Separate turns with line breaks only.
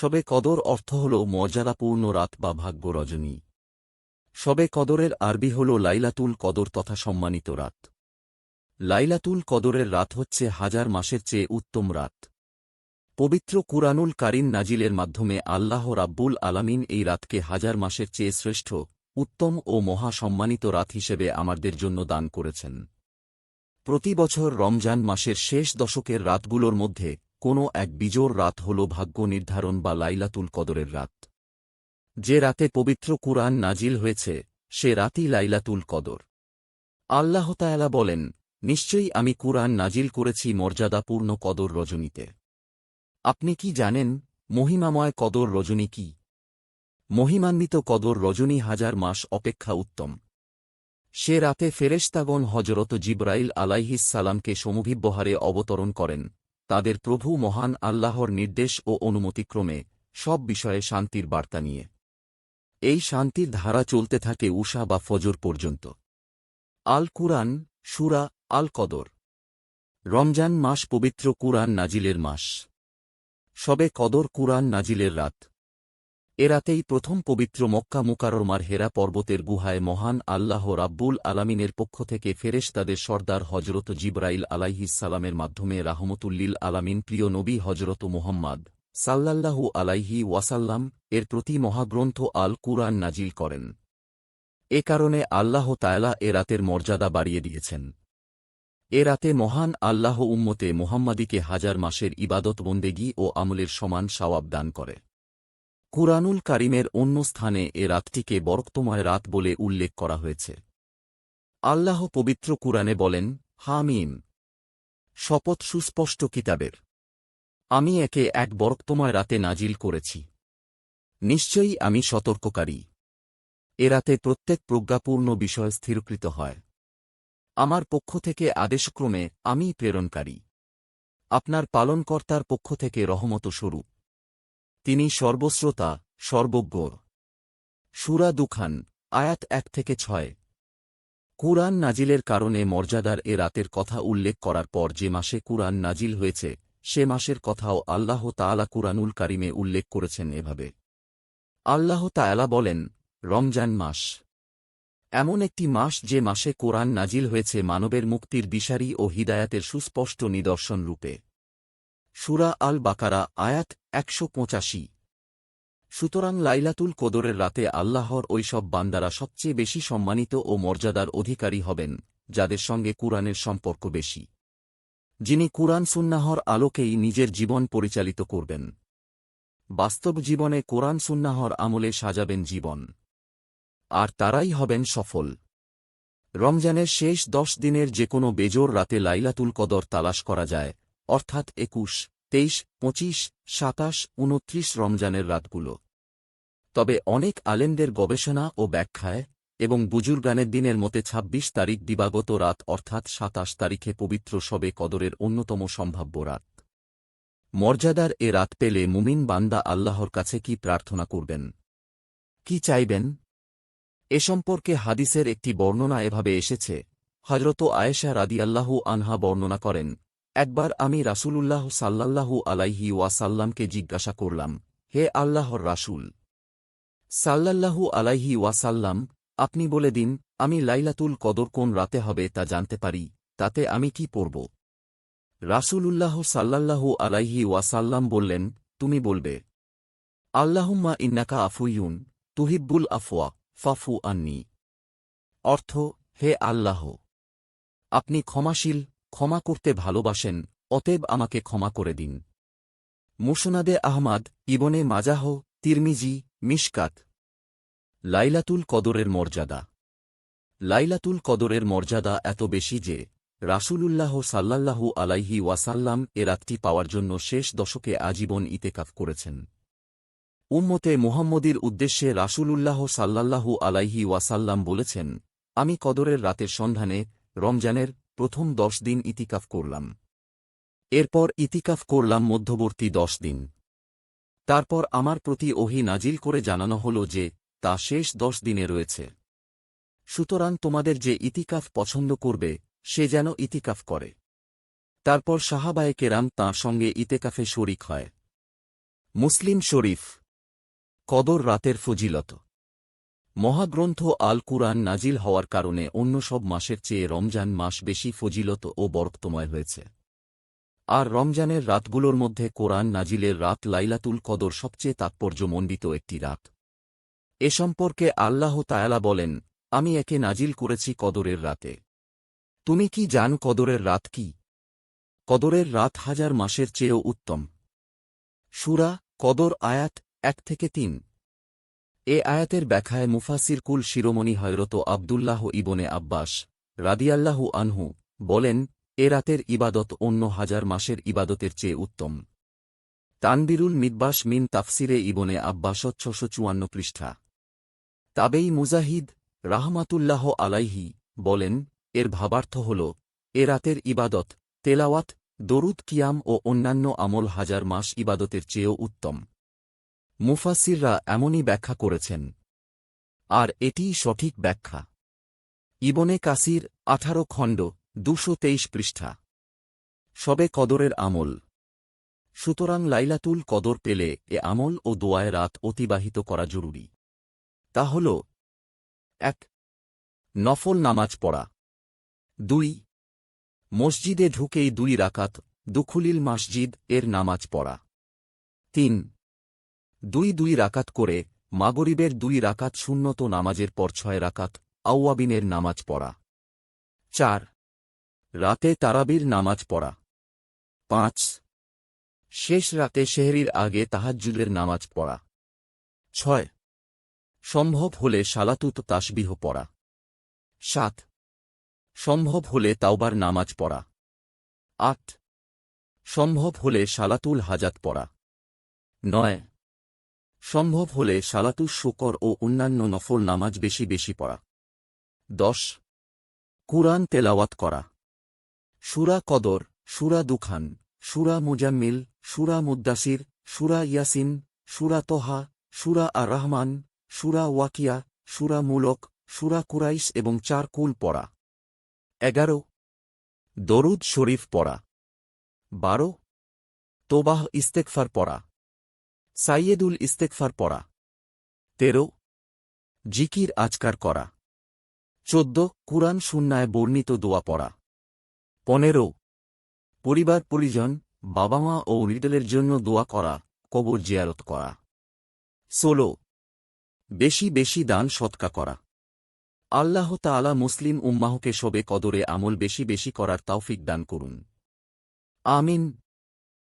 সবে কদর অর্থ হল মর্যাদাপূর্ণ রাত বা ভাগ্য রজনী সবে কদরের আরবি হল লাইলাতুল কদর তথা সম্মানিত রাত। লাইলাতুল কদরের রাত হচ্ছে হাজার মাসের চেয়ে উত্তম রাত। পবিত্র কুরআনুল কারিন নাজিলের মাধ্যমে আল্লাহ রাব্বুল আলামিন এই রাতকে হাজার মাসের চেয়ে শ্রেষ্ঠ, উত্তম ও মহা সম্মানিত রাত হিসেবে আমাদের জন্য দান করেছেন। প্রতি বছর রমজান মাসের শেষ দশকের রাতগুলোর মধ্যে কোনো এক বিজোর রাত হল ভাগ্য নির্ধারণ বা লাইলাতুল কদরের রাত। যে রাতে পবিত্র কুরআন নাজিল হয়েছে, সে রাতই লাইলাতুল কদর। আল্লাহতায়ালা বলেন, নিশ্চয়ই আমি কুরআন নাজিল করেছি মর্যাদাপূর্ণ কদর রজনীতে। আপনি কি জানেন, মহিমাময় কদর রজনী কি? মহিমান্বিত কদর রজনী হাজার মাস অপেক্ষা উত্তম। সে রাতে ফেরেশতাগণ হজরত জিব্রাইল আলাইহিস সালামকে সমভিব্যহারে অবতরণ করেন। তাদের প্রভু মহান আল্লাহর নির্দেশ ও অনুমতিক্রমে সব বিষয়ে শান্তির বার্তা নিয়ে। এই শান্তির ধারা চলতে থাকে উষা বা ফজর পর্যন্ত। আল কুরআন সুরা আল কদর রমজান মাস পবিত্র কুরআন নাজিলের মাস। সবে কদর কুরআন নাজিলের রাত। এ রাতেই প্রথম পবিত্র মক্কা মুকাররমার হেরা পর্বতের গুহায় মহান আল্লাহ রাব্বুল আলামিনের পক্ষ থেকে ফেরেশতাদের সর্দার হজরত জিব্রাইল আলাইহিস সালামের মাধ্যমে রাহমতুল্লিল আলামিন প্রিয় নবী হজরত মুহাম্মদ সাল্লাল্লাহু আলাইহি ওয়াসাল্লাম এর প্রতি মহাগ্রন্থ আল কুরআন নাজিল করেন। এ কারণে আল্লাহ তায়ালা এ রাতের মর্যাদা বাড়িয়ে দিয়েছেন। এ রাতে মহান আল্লাহ উম্মতে মোহাম্মদীকে হাজার মাসের ইবাদত বন্দেগী ও আমলের সমান সওয়াব দান করে। কুরআনুল কারিমের অন্য স্থানে এ রাতটিকে বরক্তময় রাত বলে উল্লেখ করা হয়েছে। আল্লাহ পবিত্র কুরআনে বলেন, হামিম। শপথ সুস্পষ্ট কিতাবের। আমি একে এক বরক্তময় রাতে নাজিল করেছি। নিশ্চয়ই আমি সতর্ককারী। এ রাতে প্রত্যেক প্রজ্ঞাপূর্ণ বিষয় স্থিরকৃত হয়। আমার পক্ষ থেকে আদেশক্রমে আমি প্রেরণকারী। আপনার পালনকর্তার পক্ষ থেকে রহমত স্বরূপ। তিনি সর্বশ্রোতা, সর্বজ্ঞ। সুরা দুখান, আয়াত এক থেকে ছয়। কুরআন নাজিলের কারণে মর্যাদার এ রাতের কথা উল্লেখ করার পর যে মাসে কুরআন নাজিল হয়েছে, সে মাসের কথাও আল্লাহ তাআলা কুরআনুল কারিমে উল্লেখ করেছেন এভাবে। আল্লাহ তায়ালা বলেন, রমজান মাস। এমন একটি মাস যে মাসে কোরআন নাজিল হয়েছে মানবের মুক্তির দিশারি ও হিদায়াতের সুস্পষ্ট নিদর্শন রূপে। সুরা আল বাকারা আয়াত একশো পঁচাশি। সুতরাং লাইলাতুল কদরের রাতে আল্লাহর ওইসব বান্দারা সবচেয়ে বেশি সম্মানিত ও মর্যাদার অধিকারী হবেন, যাদের সঙ্গে কুরআনের সম্পর্ক বেশি। যিনি কুরআন সুন্নাহর আলোকেই নিজের জীবন পরিচালিত করবেন। বাস্তব জীবনে কোরআন সুন্নাহর আমলে সাজাবেন জীবন। আর তারাই হবেন সফল। রমজানের শেষ দশ দিনের যে কোনো বেজোর রাতে লাইলাতুল কদর তালাশ করা যায়, অর্থাৎ একুশ। তেইশ, পঁচিশ, সাতাশ, উনত্রিশ রমজানের রাতগুলো। তবে অনেক আলেমদের গবেষণা ও ব্যাখ্যায় এবং বুজুর্গানের দিনের মতে ২৬ তারিখ দিবাগত রাত অর্থাৎ সাতাশ তারিখে পবিত্র সবে কদরের অন্যতম সম্ভাব্য রাত। মর্যাদার এ রাত পেলে মুমিন বান্দা আল্লাহর কাছে কি প্রার্থনা করবেন? কি চাইবেন? এ সম্পর্কে হাদিসের একটি বর্ণনা এভাবে এসেছে। হজরত আয়েশা রাদিয়াল্লাহু আনহা বর্ণনা করেন একবার আমি রাসূলুল্লাহ সাল্লাল্লাহু আলাইহি ওয়াসাল্লামকে জিজ্ঞাসা করলাম, হে আল্লাহর রাসূল, সাল্লাল্লাহু আলাইহি ওয়াসাল্লাম, আপনি বলে দিন, আমি লাইলাতুল কদর কোন রাতে হবে তা জানতে পারি, তাতে আমি কি পড়ব? রাসূলুল্লাহ সাল্লাল্লাহু আলাইহি ওয়াসাল্লাম বললেন, তুমি বলবে, আল্লাহুম্মা ইন্নাকা আফুইউন তুহিব্বুল আফওয়া, ফাফু আন্নি। অর্থ, হে আল্লাহ, আপনি ক্ষমাশীল ক্ষমা করতে ভালোবাসেন, অতএব আমাকে ক্ষমা করে দিন। মুসনাদে আহমাদ, ইবনে মাজাহ, তিরমিজি, মিশকাত। লাইলাতুল কদরের মর্যাদা। লাইলাতুল কদরের মর্যাদা এত বেশি যে, রাসূলুল্লাহ সাল্লাল্লাহু আলাইহি ওয়াসাল্লাম এ রাতটি পাওয়ার জন্য শেষ দশকে আজীবন ইতেকাফ করেছেন। উম্মতে মুহাম্মদীর উদ্দেশ্যে রাসূলুল্লাহ সাল্লাল্লাহু আলাইহি ওয়াসাল্লাম বলেছেন, আমি কদরের রাতের সন্ধানে, রমজানের প্রথম দশ দিন ইতিকাফ করলাম। এরপর ইতিকাফ করলাম মধ্যবর্তী দশ দিন। তারপর আমার প্রতি ওহি নাজিল করে জানানো হল যে, তা শেষ দশ দিনে রয়েছে। সুতরাং তোমাদের যে ইতিকাফ পছন্দ করবে, সে যেন ইতিকাফ করে। তারপর সাহাবায়ে কেরাম তাঁর সঙ্গে ইতেকাফে শরিক হয়। মুসলিম শরীফ। কদর রাতের ফজিলত। মহাগ্রন্থ আল কুরআন নাজিল হওয়ার কারণে অন্য সব মাসের চেয়ে রমজান মাস বেশি ফজিলত ও বরকতময় হয়েছে। আর রমজানের রাতগুলোর মধ্যে কোরআন নাজিলের রাত লাইলাতুল কদর সবচেয়ে তাৎপর্যমণ্ডিত একটি রাত। এ সম্পর্কে আল্লাহ তায়ালা বলেন, আমি একে নাজিল করেছি কদরের রাতে। তুমি কি জান কদরের রাত কি? কদরের রাত হাজার মাসের চেয়েও উত্তম। সুরা কদর আয়াত এক থেকে তিন। এ আয়াতের ব্যাখ্যায় মুফাসির কুল শিরোমণি হয়রত আবদুল্লাহ ইবনে আব্বাস রাদিয়াল্লাহু আনহু বলেন, এ রাতের ইবাদত অন্য হাজার মাসের ইবাদতের চেয়ে উত্তম। তানবিরুল মিদবাস মিন তাফসিরে ইবনে আব্বাস ছশো চুয়ান্ন পৃষ্ঠা। তাবেই মুজাহিদ রাহমাতুল্লাহ আলাইহি বলেন, এর ভাবার্থ হল, এ রাতের ইবাদত, তেলাওয়াত, দরুদ, কিয়াম ও অন্যান্য আমল হাজার মাস ইবাদতের চেয়েও উত্তম। মুফাসিররা এমনই ব্যাখ্যা করেছেন। আর এটিই সঠিক ব্যাখ্যা। ইবনে কাসির আঠারো খণ্ড দুশো তেইশ পৃষ্ঠা। সবে কদরের আমল। সুতরাং লাইলাতুল কদর পেলে এ আমল ও দোয়ায় রাত অতিবাহিত করা জরুরি। তা হল, এক, নফল নামাজ পড়া। দুই, মসজিদে ঢুকেই দুই রাকাত দুখুলিল মসজিদ এর নামাজ পড়া। তিন দুই দুই রাকাত করে, মাগরিবের দুই রাকাত শূন্যত নামাজের পর ছয় রাকাত, আউয়াবিনের নামাজ পড়া। চার। রাতে তারাবির নামাজ পড়া। পাঁচ। শেষ রাতে শেহরির আগে তাহাজ্জুদের নামাজ পড়া। ছয়। সম্ভব হলে সালাতুত তাসবিহ পড়া। সাত। সম্ভব হলে তাওবার নামাজ পড়া। আট। সম্ভব হলে সালাতুল হাজাত পড়া। নয়। সম্ভব হলে সালাতুল শুকর ও অন্যান্য নফল নামাজ বেশি বেশি পড়া। দশ। কুরআন তেলাওয়াত করা। সুরা কদর, সুরা দুখান, সুরা মুজাম্মিল, সুরা মুদ্দাসির সুরা ইয়াসিন, সুরা তোহা, সুরা আর রহমান সুরা ওয়াকিয়া, সুরা মুলক, সুরা কুরাইশ এবং চার কুল পড়া। এগারো। দরুদ শরীফ পড়া। বারো। তোবাহ ইস্তেকফার পড়া। সাইয়েদুল ইস্তেকফার পড়া। তেরো, জিকির আজকার করা। চোদ্দ, কুরআন সুন্নায় বর্ণিত দোয়া পড়া। পনেরো, পরিবার, পরিজন বাবা মা ও রিডেলের জন্য দোয়া করা, কবর জিয়ারত করা। ষোলো, বেশি বেশি দান, সৎকা করা। আল্লাহ তাআলা মুসলিম উম্মাহকে শবে কদরে আমল বেশি বেশি করার তাওফিক দান করুন। আমিন।